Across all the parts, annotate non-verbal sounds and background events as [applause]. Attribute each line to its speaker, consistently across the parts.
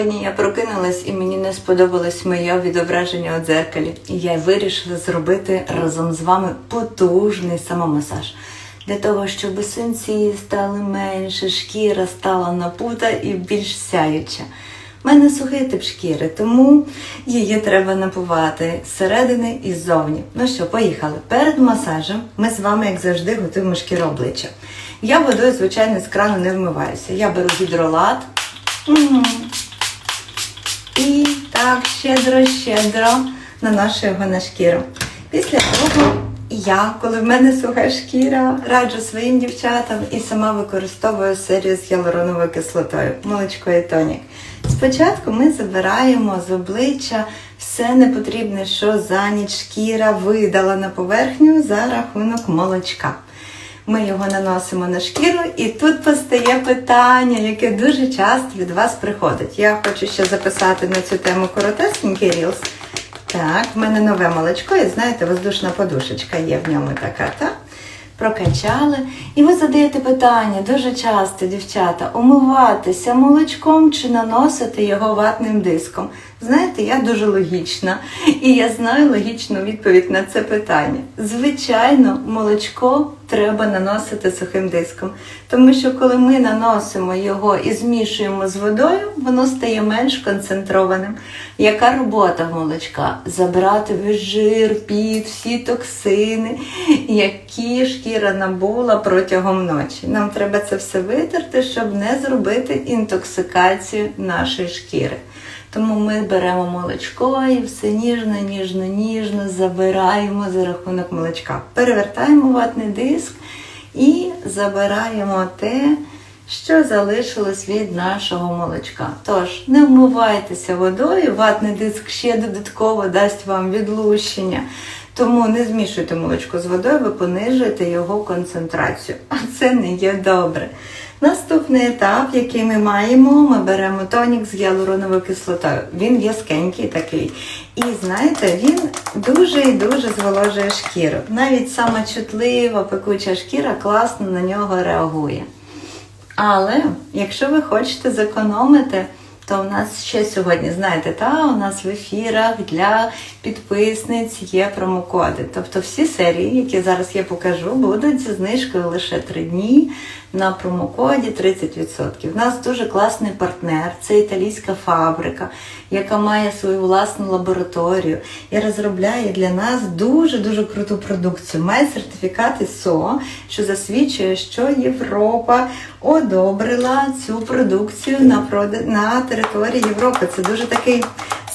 Speaker 1: Сьогодні я прокинулась і мені не сподобалось моє відображення у дзеркалі. І я вирішила зробити разом з вами потужний самомасаж. Для того, щоб синці стали менше, шкіра стала напута і більш сяюча. У мене сухий тип шкіри, тому її треба напувати зсередини і ззовні. Ну що, поїхали. Перед масажем ми з вами, як завжди, готуємо шкіру обличчя. Я водою, звичайно, з крану не вмиваюся. Я беру гідролат. І так щедро-щедро наношу його на шкіру. Після того я, коли в мене суха шкіра, раджу своїм дівчатам і сама використовую серію з гіалуроновою кислотою, молочко і тонік. Спочатку ми забираємо з обличчя все непотрібне, що за ніч шкіра видала на поверхню за рахунок молочка. Ми його наносимо на шкіру, і тут постає питання, яке дуже часто від вас приходить. Я хочу ще записати на цю тему коротесенький рілс. Так, в мене нове молочко, і знаєте, воздушна подушечка є в ньому така, так? Прокачали. І ви задаєте питання дуже часто, дівчата, умиватися молочком чи наносити його ватним диском. Знаєте, я дуже логічна, і я знаю логічну відповідь на це питання. Звичайно, молочко треба наносити сухим диском, тому що коли ми наносимо його і змішуємо з водою, воно стає менш концентрованим. Яка робота молочка? Забрати весь жир, під, всі токсини, які шкіра набула протягом ночі. Нам треба це все витерти, щоб не зробити інтоксикацію нашої шкіри. Тому ми беремо молочко і все ніжно, ніжно, ніжно забираємо за рахунок молочка. Перевертаємо ватний диск і забираємо те, що залишилось від нашого молочка. Тож, не вмивайтеся водою, ватний диск ще додатково дасть вам відлущення. Тому не змішуйте молочко з водою, ви понижуєте його концентрацію. А це не є добре. Наступний етап, який ми маємо, ми беремо тонік з гіалуроновою кислотою. Він в'язкенький такий. І знаєте, він дуже і дуже зволожує шкіру. Навіть сама чутлива, пекуча шкіра класно на нього реагує. Але якщо ви хочете зекономити, то у нас ще сьогодні, знаєте, та у нас в ефірах для підписниць є промокоди. Тобто всі серії, які зараз я покажу, будуть зі знижкою лише 3 дні на промокоді 30%. У нас дуже класний партнер, це італійська фабрика, яка має свою власну лабораторію і розробляє для нас дуже-дуже круту продукцію. Має сертифікат ІСО, що засвідчує, що Європа одобрила цю продукцію на, прода... на території Європи. Це дуже такий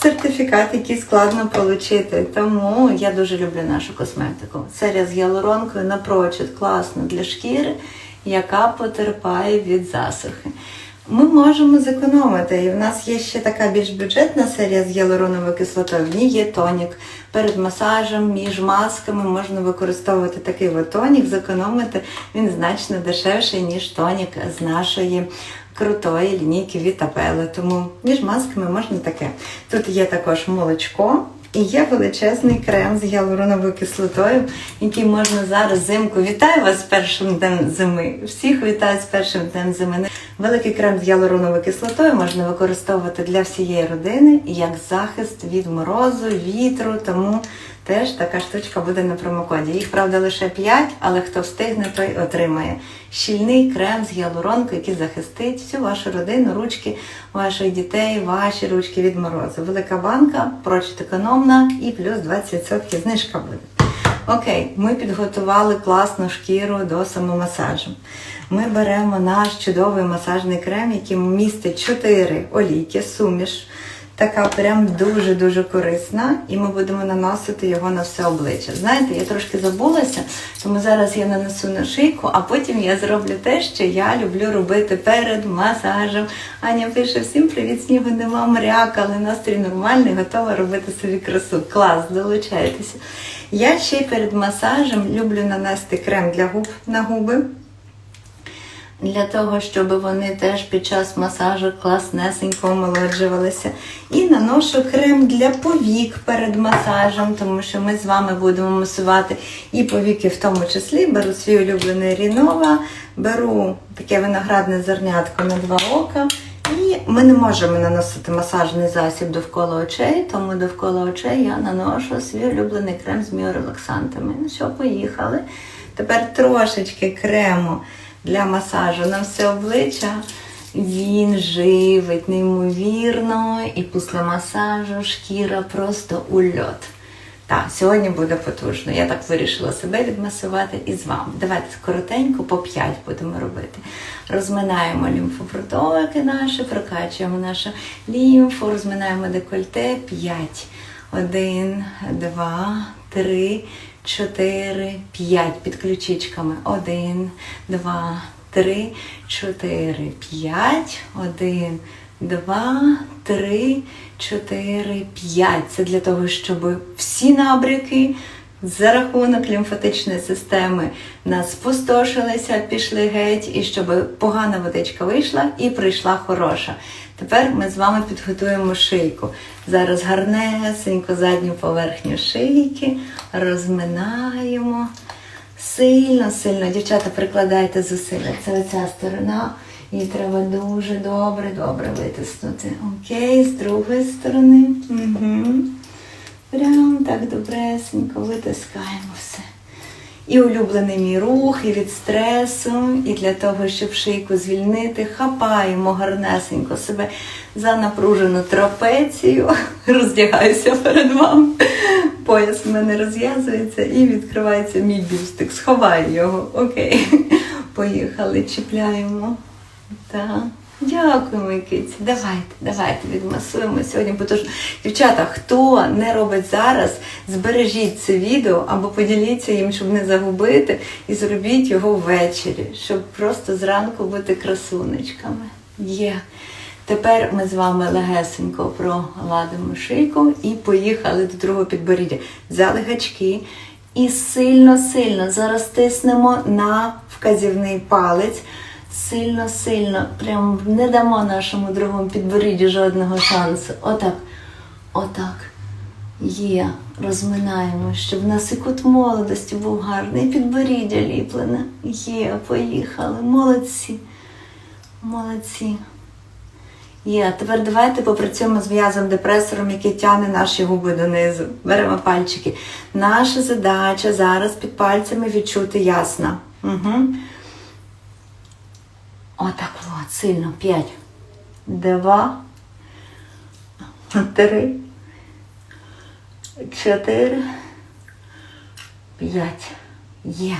Speaker 1: сертифікат, який складно отримати. Тому я дуже люблю нашу косметику. Серія з гіалуронкою напрочуд класно для шкіри, яка потерпає від засухи. Ми можемо зекономити. І в нас є ще така більш бюджетна серія з гіалуроновою кислотою. В ній є тонік. Перед масажем, між масками можна використовувати такий от тонік, зекономити. Він значно дешевший, ніж тонік з нашої крутої лінійки Вітапели. Тому між масками можна таке. Тут є також молочко. І є величезний крем з гіалуроновою кислотою, який можна зараз зимку. Вітаю вас з першим днем зими. Всіх вітаю з першим днем зими. Великий крем з гіалуроновою кислотою можна використовувати для всієї родини як захист від морозу, вітру. Тому теж така штучка буде на промокоді. Їх, правда, лише 5, але хто встигне, той отримає. Щільний крем з гіалуронкою, який захистить всю вашу родину, ручки ваших дітей, ваші ручки від морозу. Велика банка, прочит економна і плюс 20% знижка буде. Окей, ми підготували класну шкіру до самомасажу. Ми беремо наш чудовий масажний крем, який містить 4 олійки, суміш. Така прям дуже-дуже корисна, і ми будемо наносити його на все обличчя. Знаєте, я трошки забулася, тому зараз я нанесу на шийку, а потім я зроблю те, що я люблю робити перед масажем. Аня пише: всім привіт, снігу нема, мряк, але настрій нормальний, готова робити собі красу. Клас, долучайтеся. Я ще перед масажем люблю нанести крем для губ на губи для того, щоб вони теж під час масажу класнесенько омолоджувалися. І наношу крем для повік перед масажем, тому що ми з вами будемо масувати і повіки в тому числі. Беру свій улюблений Рінова, беру таке виноградне зернятко на два ока. І ми не можемо наносити масажний засіб довкола очей, тому довкола очей я наношу свій улюблений крем з міорелаксантами. Ну що, поїхали. Тепер трошечки крему для масажу на все обличчя. Він живить неймовірно, і після масажу шкіра просто ульот. Так, сьогодні буде потужно. Я так вирішила себе відмасувати і з вами. Давайте коротенько по 5 будемо робити. Розминаємо лімфопротоки наші, прокачуємо нашу лімфу, розминаємо декольте 5. 1, 2, 3, 4, 5 під ключичками. 1, 2, 3, 4, 5, 1, 2, 3, 4, 5. Це для того, щоб всі набряки за рахунок лімфатичної системи нас спустошилися, пішли геть, і щоб погана водичка вийшла і прийшла хороша. Тепер ми з вами підготуємо шийку. Зараз гарнесенько задню поверхню шийки розминаємо. Сильно, сильно, дівчата, прикладайте зусилля. Це оця сторона. Її треба дуже добре, добре витиснути. Окей, з другої сторони. Угу. Прям так добресенько витискаємо все. І улюблений мій рух, і від стресу, і для того, щоб шийку звільнити, хапаємо гарнесенько себе за напружену трапецію, [laughs] роздягаюся перед вами. Пояс в мене розв'язується і відкривається мій бюстик. Сховаю його. Окей. Поїхали, чіпляємо. Так. Дякую, мої киці. Давайте, давайте відмасуємо сьогодні. Бо дівчата, хто не робить зараз, збережіть це відео або поділіться їм, щоб не загубити, і зробіть його ввечері, щоб просто зранку бути красунечками. Є. Тепер ми з вами легесенько прогладимо шийку і поїхали до другого підборіддя. Взяли гачки і сильно-сильно зараз тиснемо на вказівний палець. Сильно-сильно, прям не дамо нашому другому підборіддю жодного шансу. Отак. Отак. Є. Розминаємо, щоб в нас і кут молодості був гарний, і підборіддя ліплене. Є, поїхали. Молодці. Молодці. Є, тепер давайте попрацюємо з м'язом депресором, який тягне наші губи донизу. Беремо пальчики. Наша задача зараз під пальцями відчути ясно. Угу. Отак, от, сильно. П'ять. Два. Три. Чотири. П'ять. Є.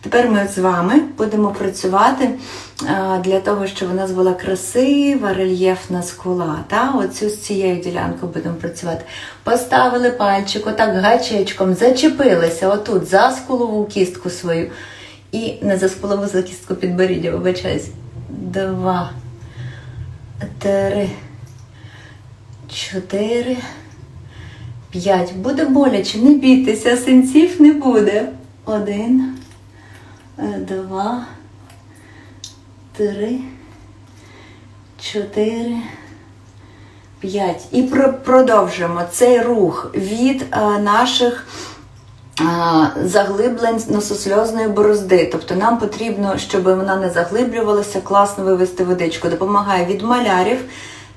Speaker 1: Тепер ми з вами будемо працювати для того, щоб у нас була красива рельєфна скула. Та? Оцю з цією ділянкою будемо працювати. Поставили пальчик, отак гачечком, зачепилися отут за скулову кістку свою. І не за скулову за кістку підборіддя, вибачаюсь. Два, три, чотири, п'ять. Буде боляче, не бійтеся, синців не буде. Один, два, три, чотири, п'ять. І про- продовжуємо цей рух від а, наших заглиблень нососльозної борозди. Тобто нам потрібно, щоб вона не заглиблювалася, класно вивести водичку. Допомагає від малярів.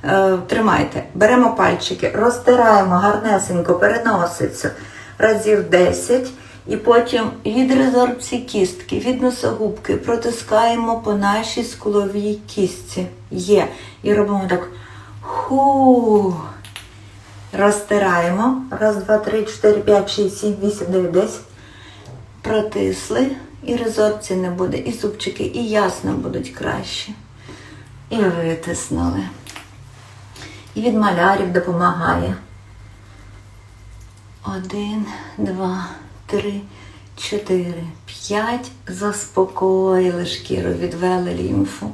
Speaker 1: Е, тримайте, беремо пальчики, розтираємо гарнесенько переносицю разів 10. І потім від резорбції кістки, від носогубки протискаємо по нашій скуловій кістці. Є. І робимо так. Ху. Розтираємо. Раз, два, три, чотири, п'ять, шість, сім, вісім, дев'ять, десять. Протисли. І резорбції не буде, і зубчики, і ясно будуть краще. І витиснули. І від малярів допомагає. Один, два, три, чотири, п'ять. Заспокоїли шкіру, відвели лімфу.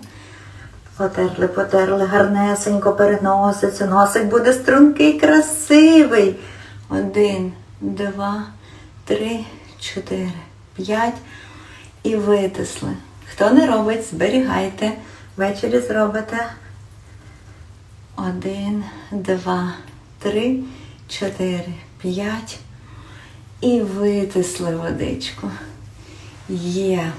Speaker 1: Потерли, потерли, гарнесенько переноситься. Носик буде стрункий, красивий. Один, два, три, чотири, п'ять. І витисли. Хто не робить, зберігайте. Ввечері зробите. Один, два, три, чотири, п'ять. І витисли водичку. Є.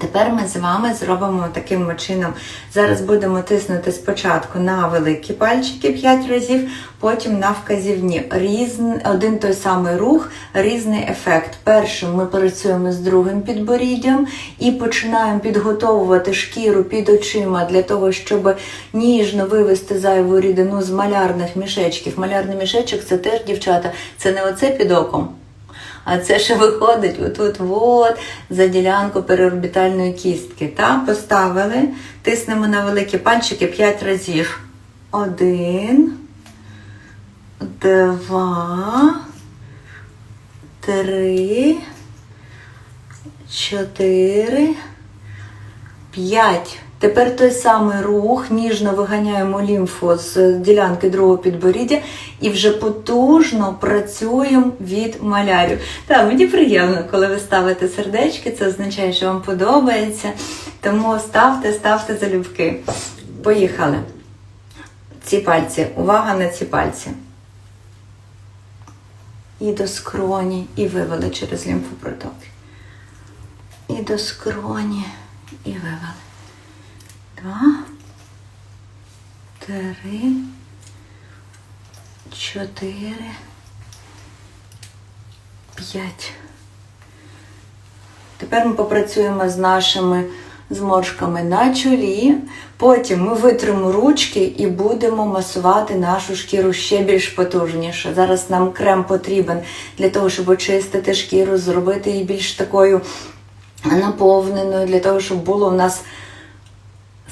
Speaker 1: Тепер ми з вами зробимо таким чином. Зараз будемо тиснути спочатку на великі пальчики 5 разів, потім на вказівні. Різн, один той самий рух, різний ефект. Першим ми працюємо з другим підборіддям і починаємо підготовувати шкіру під очима для того, щоб ніжно вивести зайву рідину з малярних мішечків. Малярний мішечок це теж дівчата, це не оце під оком. А це ще виходить отут от за ділянку переорбітальної кістки. Та? Поставили, тиснемо на великі пальчики 5 разів. Один, два, три, чотири, п'ять. Тепер той самий рух, ніжно виганяємо лімфу з ділянки другого підборіддя і вже потужно працюємо від малярів. Так, мені приємно, коли ви ставите сердечки, це означає, що вам подобається. Тому ставте, ставте залюбки. Поїхали. Ці пальці, увага на ці пальці. І до скроні, і вивели через лімфопротоки. І до скроні, і вивели. Два, три, чотири, п'ять. Тепер ми попрацюємо з нашими зморшками на чолі. Потім ми витримо ручки і будемо масувати нашу шкіру ще більш потужніше. Зараз нам крем потрібен для того, щоб очистити шкіру, зробити її більш такою наповненою, для того, щоб було у нас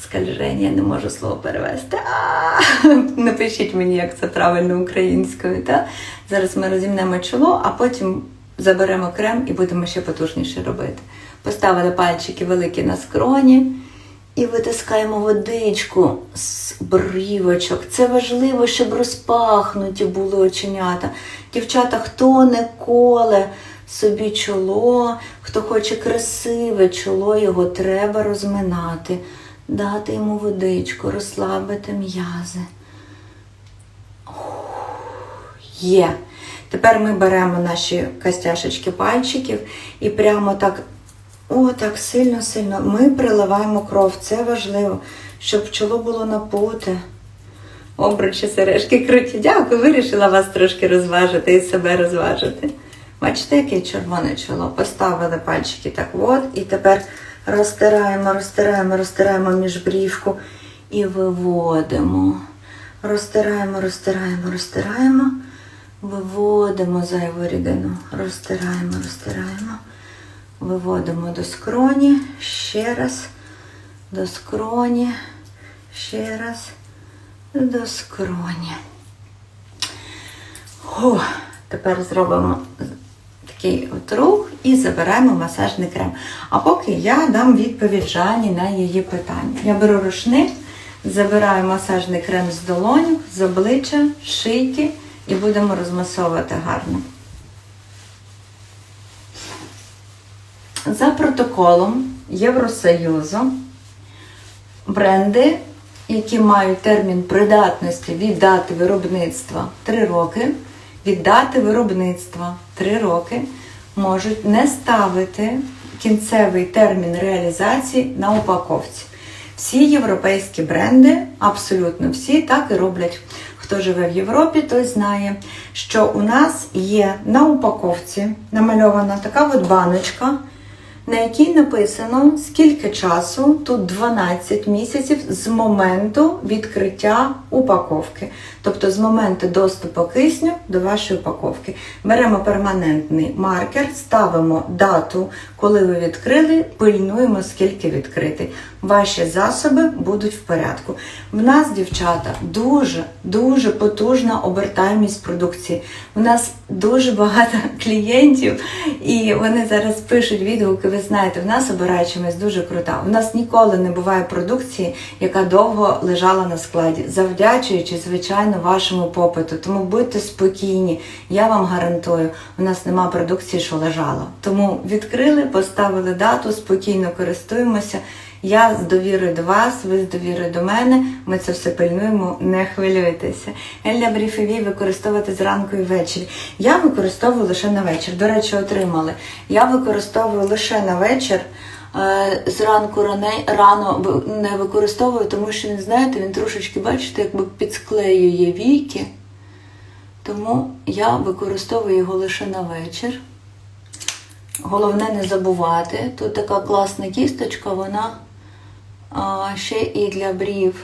Speaker 1: скальження, я не можу слово перевести. Напишіть мені, як це правильно українською. Та? Зараз ми розімнемо чоло, а потім заберемо крем і будемо ще потужніше робити. Поставили пальчики великі на скроні і витискаємо водичку з брівочок. Це важливо, щоб розпахнуті були оченята. Дівчата, хто не коле собі чоло, хто хоче красиве чоло, його треба розминати дати йому водичку, розслабити м'язи. Є. Тепер ми беремо наші костяшечки пальчиків і прямо так, о, так сильно-сильно ми приливаємо кров. Це важливо, щоб чоло було напуте. Обручі сережки круті. Дякую, вирішила вас трошки розважити і себе розважити. Бачите, яке червоне чоло? Поставили пальчики так от, і тепер розтираємо, розтираємо, розтираємо міжбрівку і виводимо. Розтираємо, розтираємо, розтираємо, виводимо зайву рідину. Розтираємо, розтираємо, виводимо до скроні, ще раз, до скроні, ще раз, до скроні. О, тепер зробимо такий от рух і забираємо масажний крем. А поки я дам відповідь Жані на її питання. Я беру рушник, забираю масажний крем з долоню, з обличчя, шийки і будемо розмасовувати гарно. За протоколом Євросоюзу бренди, які мають термін придатності від дати виробництва 3 роки, від дати виробництва 3 роки можуть не ставити кінцевий термін реалізації на упаковці. Всі європейські бренди, абсолютно всі, так і роблять. Хто живе в Європі, той знає, що у нас є на упаковці намальована така от баночка, на якій написано, скільки часу, тут 12 місяців з моменту відкриття упаковки. Тобто з моменту доступу кисню до вашої упаковки. Беремо перманентний маркер, ставимо дату, коли ви відкрили, пильнуємо, скільки відкритий. Ваші засоби будуть в порядку. В нас, дівчата, дуже дуже потужна обертаємість продукції. У нас дуже багато [laughs] клієнтів, і вони зараз пишуть відгуки. Ви знаєте, в нас обираючимось дуже крута. У нас ніколи не буває продукції, яка довго лежала на складі, завдячуючи, звичайно, вашому попиту. Тому будьте спокійні, я вам гарантую, у нас нема продукції, що лежала. Тому відкрили, поставили дату, спокійно користуємося. Я з довірою до вас, ви з довірою до мене. Ми це все пильнуємо, не хвилюйтеся. Елля Бріфеві використовувати зранку і ввечері. Я використовую лише на вечір. До речі, отримали. Я використовую лише на вечір. е, зранку рано не використовую, тому що не знаєте, він трошечки, бачите, якби підсклеює віки. Тому я використовую його лише на вечір. Головне не забувати. Тут така класна кісточка, вона ще і для брів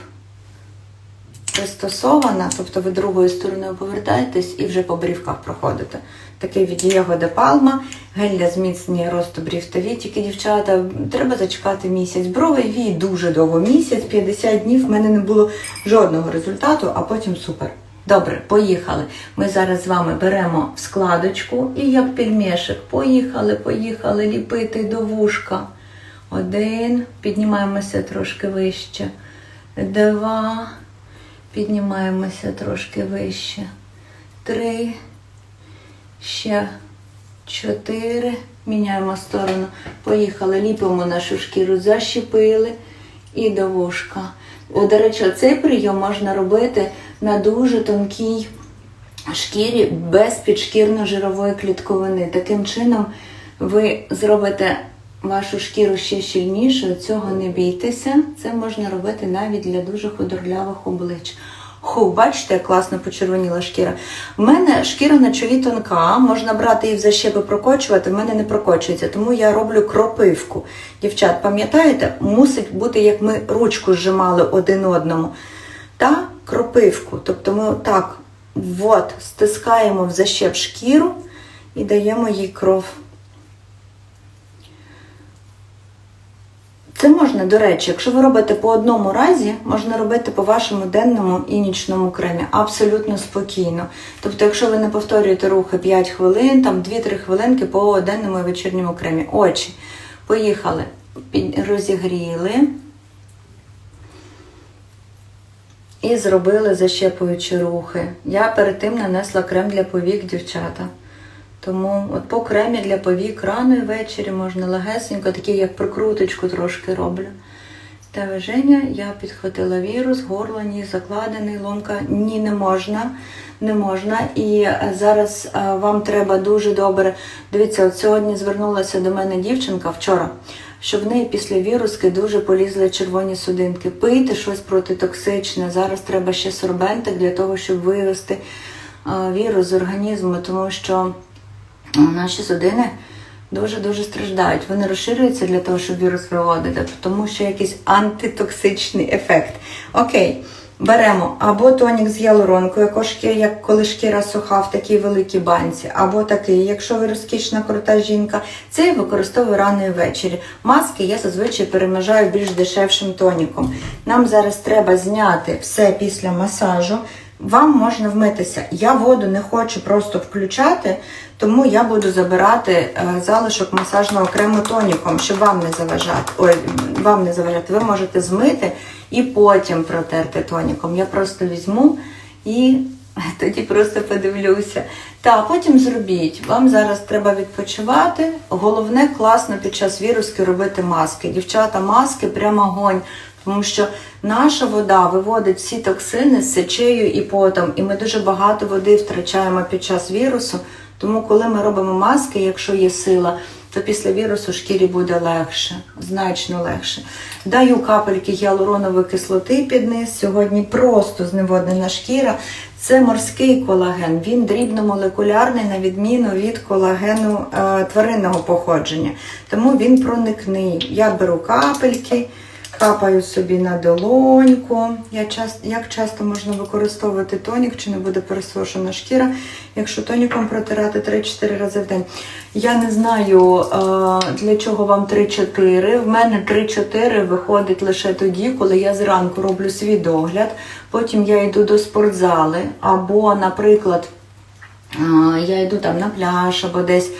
Speaker 1: пристосована, тобто ви другою стороною повертаєтесь і вже по брівках проходите. Такий від Diego de Palma, гель для зміцнення росту брів та вій. Тільки, дівчата, треба зачекати місяць. Брови вій дуже довго. Місяць, 50 днів, в мене не було жодного результату, а потім супер. Добре, поїхали. Ми зараз з вами беремо складочку і як пельмешик. Поїхали, поїхали ліпити до вушка. Один, піднімаємося трошки вище. Два, піднімаємося трошки вище. Три, ще чотири. Міняємо сторону. Поїхали, ліпимо нашу шкіру, защепили і до вушка. О, до речі, цей прийом можна робити на дуже тонкій шкірі без підшкірно-жирової клітковини. Таким чином ви зробите вашу шкіру ще щільнішою, цього не бійтеся. Це можна робити навіть для дуже худорлявих облич. Ху, бачите, як класно почервоніла шкіра. В мене шкіра на чові тонка, можна брати її в защепи прокочувати, в мене не прокочується, тому я роблю кропивку. Дівчат, пам'ятаєте, мусить бути, як ми ручку зжимали один одному. Та кропивку. Тобто ми отак от, стискаємо в защеп шкіру і даємо їй кров. Це можна, до речі, якщо ви робите по одному разі, можна робити по вашому денному і нічному кремі абсолютно спокійно. Тобто, якщо ви не повторюєте рухи 5 хвилин, там 2-3 хвилинки по денному і вечірньому кремі. Очі. Поїхали. Розігріли. І зробили защепуючі рухи. Я перед тим нанесла крем для повік, дівчата. Тому от по кремі для повік рано і ввечері можна легесенько, такі як прикруточку трошки роблю. Та виження, я підхватила вірус, горло ні, закладений, ломка. Ні, не можна. Не можна. І е, зараз е, вам треба дуже добре. Дивіться, от сьогодні звернулася до мене дівчинка вчора, що в неї після віруски дуже полізли червоні судинки. Пийте щось протитоксичне. Зараз треба ще сорбентик для того, щоб вивести е, вірус з організму, тому що наші судини дуже-дуже страждають. Вони розширюються для того, щоб вірус виводити, тому що якийсь антитоксичний ефект. Окей. Беремо або тонік з гіалуронкою, як коли шкіра суха в такій великій банці, або такий, якщо ви розкішна крута жінка, це я використовую рано і ввечері. Маски я зазвичай перемежаю більш дешевшим тоніком. Нам зараз треба зняти все після масажу. Вам можна вмитися. Я воду не хочу просто включати, тому я буду забирати е, залишок масажного крему тоніком, щоб вам не заважати. Ой, вам не заважати. Ви можете змити і потім протерти тоніком. Я просто візьму і [laughs] тоді просто подивлюся. Та потім зробіть. Вам зараз треба відпочивати. Головне класно під час віруски робити маски. Дівчата, маски прямо огонь. Тому що наша вода виводить всі токсини з сечею і потом, і ми дуже багато води втрачаємо під час вірусу. Тому, коли ми робимо маски, якщо є сила, то після вірусу шкірі буде легше, значно легше. Даю капельки гіалуронової кислоти під низ. Сьогодні просто зневоднена шкіра. Це морський колаген. Він дрібномолекулярний, на відміну від колагену е, тваринного походження. Тому він проникний. Я беру капельки. Капаю собі на долоньку. Я час, як часто можна використовувати тонік, чи не буде пересушена шкіра, якщо тоніком протирати 3-4 рази в день. Я не знаю, е, для чого вам 3-4. В мене 3-4 виходить лише тоді, коли я зранку роблю свій догляд, потім я йду до спортзали, або, наприклад, е, я йду там на пляж або десь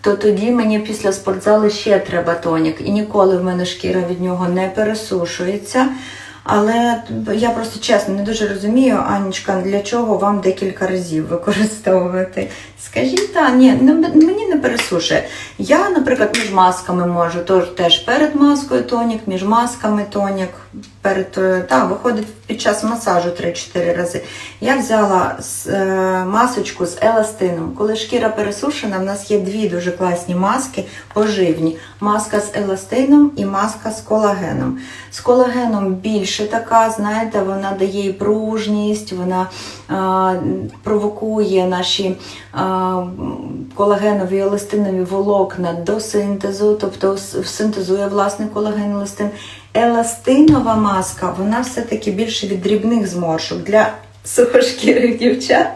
Speaker 1: то тоді мені після спортзалу ще треба тонік. І ніколи в мене шкіра від нього не пересушується. Але я просто чесно не дуже розумію, Анічка, для чого вам декілька разів використовувати. Скажіть, та ні, мені не пересушує. Я, наприклад, між масками можу, тож теж перед маскою тонік, між масками тонік, перед е, та, виходить під час масажу 3-4 рази. Я взяла е, масочку з еластином. Коли шкіра пересушена, в нас є дві дуже класні маски поживні: маска з еластином і маска з колагеном. З колагеном більше така, знаєте, вона дає і пружність, вона е, провокує наші колагенові і волокна до синтезу, тобто синтезує власне колаген еластин. Еластинова маска, вона все-таки більше від дрібних зморшок. Для сухошкірих дівчат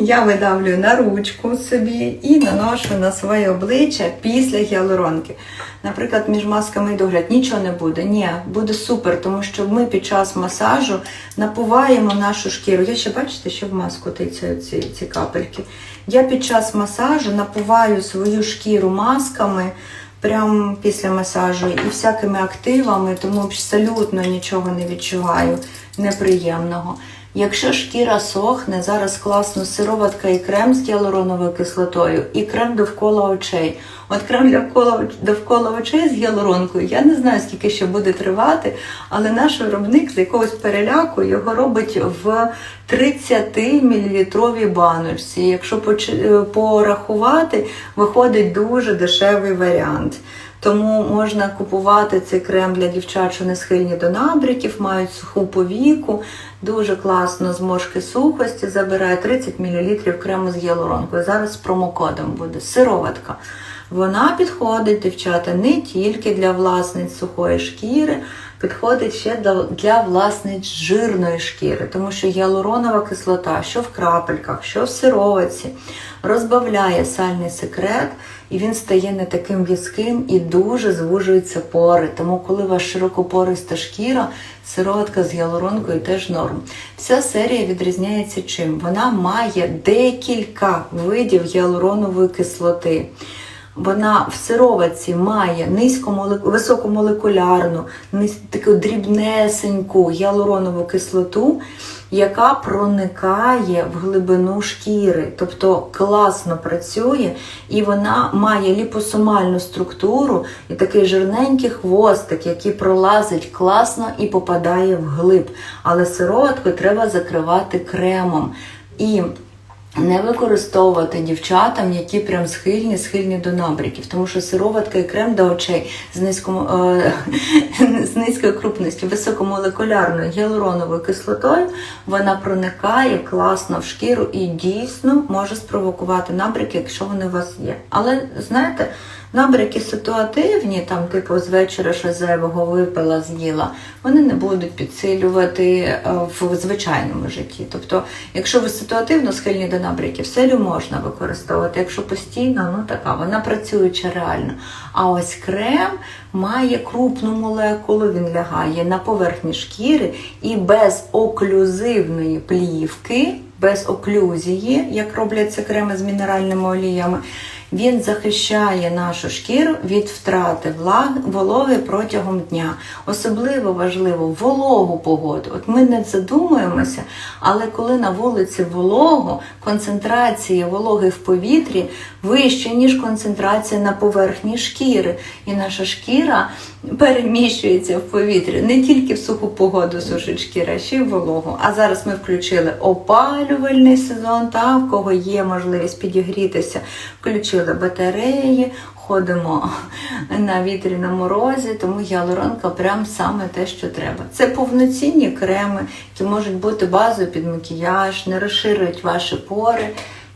Speaker 1: я видавлюю на ручку собі і наношу на своє обличчя після гіалуронки. Наприклад, між масками і догляд нічого не буде. Ні, буде супер, тому що ми під час масажу напуваємо нашу шкіру. Я ще бачите, що в маску тицяють ці, ці капельки. Я під час масажу напуваю свою шкіру масками прямо після масажу і всякими активами, тому абсолютно нічого не відчуваю неприємного. Якщо шкіра сохне, зараз класно сироватка і крем з гіалуроновою кислотою, і крем довкола очей. От крем довкола, довкола очей з гіалуронкою, я не знаю, скільки ще буде тривати, але наш виробник з якогось переляку його робить в 30 мл баночці. Якщо е, порахувати, виходить дуже дешевий варіант. Тому можна купувати цей крем для дівчат, що не схильні до набриків, мають суху повіку. Дуже класно зморшки сухості забирає 30 мл крему з гіалуронкою. Зараз з промокодом буде сироватка. Вона підходить, дівчата, не тільки для власниць сухої шкіри, підходить ще для, власниць жирної шкіри, тому що гіалуронова кислота, що в крапельках, що в сироватці, розбавляє сальний секрет, і він стає не таким в'язким і дуже звужуються пори. Тому, коли у вас широкопориста шкіра, сироватка з гіалуронкою теж норм. Вся серія відрізняється чим? Вона має декілька видів гіалуронової кислоти. Вона в сироватці має низькомолек... високомолекулярну, таку дрібнесеньку гіалуронову кислоту, яка проникає в глибину шкіри, тобто класно працює, і вона має ліпосомальну структуру і такий жирненький хвостик, який пролазить класно і попадає вглиб. Але сироватку треба закривати кремом. І не використовувати дівчатам, які прям схильні, схильні до набриків, тому що сироватка і крем до очей з низькому е, з низькою крупністю, високомолекулярною гіалуроновою кислотою, вона проникає класно в шкіру і дійсно може спровокувати набрики, якщо вони у вас є. Але знаєте, набряки ситуативні, там, типу, з вечора щось зайвого випила, з'їла, вони не будуть підсилювати е, в звичайному житті. Тобто, якщо ви ситуативно схильні до набряків, селю можна використовувати. Якщо постійно, ну така, вона працююча реально. А ось крем має крупну молекулу, він лягає на поверхні шкіри і без оклюзивної плівки, без оклюзії, як робляться креми з мінеральними оліями. Він захищає нашу шкіру від втрати вологи протягом дня. Особливо важливо вологу погоду. От ми не задумуємося, але коли на вулиці волого, концентрація вологи в повітрі вища, ніж концентрація на поверхні шкіри. І наша шкіра переміщується в повітрі не тільки в суху погоду сушить шкіра, а ще й вологу. А зараз ми включили опалювальний сезон, та в кого є можливість підігрітися, включили батареї. Ходимо на вітрі на морозі, тому гіалуронка прям саме те, що треба. Це повноцінні креми, які можуть бути базою під макіяж, не розширюють ваші пори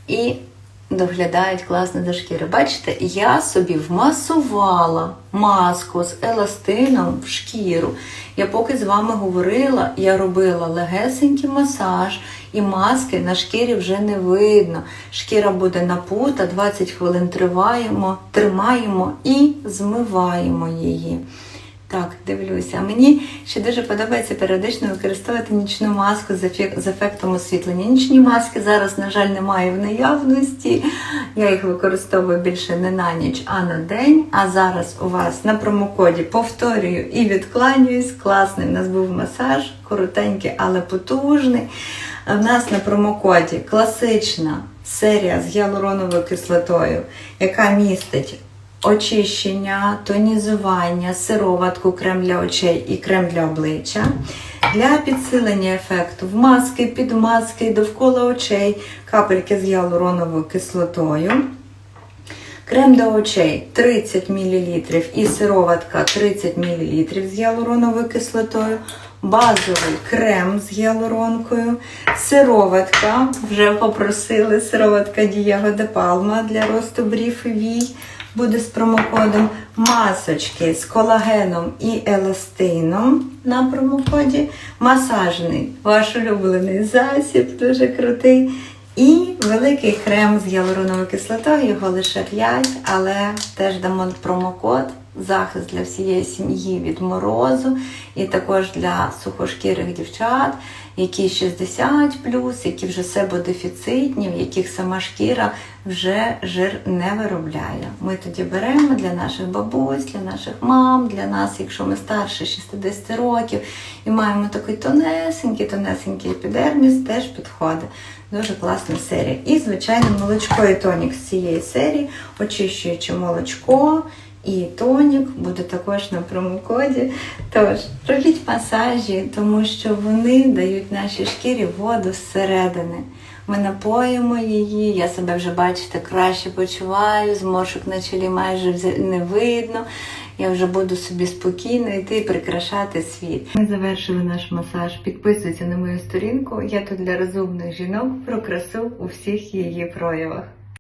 Speaker 1: і доглядають класно до шкіри. Бачите, я собі вмасувала маску з еластином в шкіру. Я поки з вами говорила, я робила легесенький масаж, і маски на шкірі вже не видно. Шкіра буде напута, 20 хвилин триваємо, тримаємо і змиваємо її. Так, дивлюся. Мені ще дуже подобається періодично використовувати нічну маску з, ефектом освітлення. Нічні маски зараз, на жаль, немає в наявності. Я їх використовую більше не на ніч, а на день. А зараз у вас на промокоді повторюю і відкланююсь. Класний у нас був масаж, коротенький, але потужний. У нас на промокоді класична серія з гіалуроновою кислотою, яка містить очищення, тонізування, сироватку, крем для очей і крем для обличчя. Для підсилення ефекту в маски, підмазки, довкола очей, капельки з гіалуроновою кислотою. Крем для очей 30 мл і сироватка 30 мл з гіалуроновою кислотою. Базовий крем з гіалуронкою, сироватка, вже попросили, сироватка Дієго де Палма для росту брів і вій, буде з промокодом масочки з колагеном і еластином на промокоді, масажний, ваш улюблений засіб, дуже крутий. І великий крем з гіалуроновою кислотою, його лише 5, але теж дамо промокод, захист для всієї сім'ї від морозу, і також для сухошкірих дівчат, які 60 які вже себодефіцитні, в яких сама шкіра вже жир не виробляє. Ми тоді беремо для наших бабусь, для наших мам, для нас, якщо ми старше 60 років, і маємо такий тонесенький, тонесенький епідерміс, теж підходить. Дуже класна серія. І, звичайно, молочко і тонік з цієї серії, очищуючи молочко і тонік буде також на промокоді. Тож, робіть масажі, тому що вони дають нашій шкірі воду зсередини. Ми напоїмо її, я себе вже, бачите, краще почуваю, зморшок на чолі майже не видно. Я вже буду собі спокійно йти і прикрашати світ. Ми завершили наш масаж. Підписуйся на мою сторінку. Я тут для розумних жінок про красу у всіх її проявах.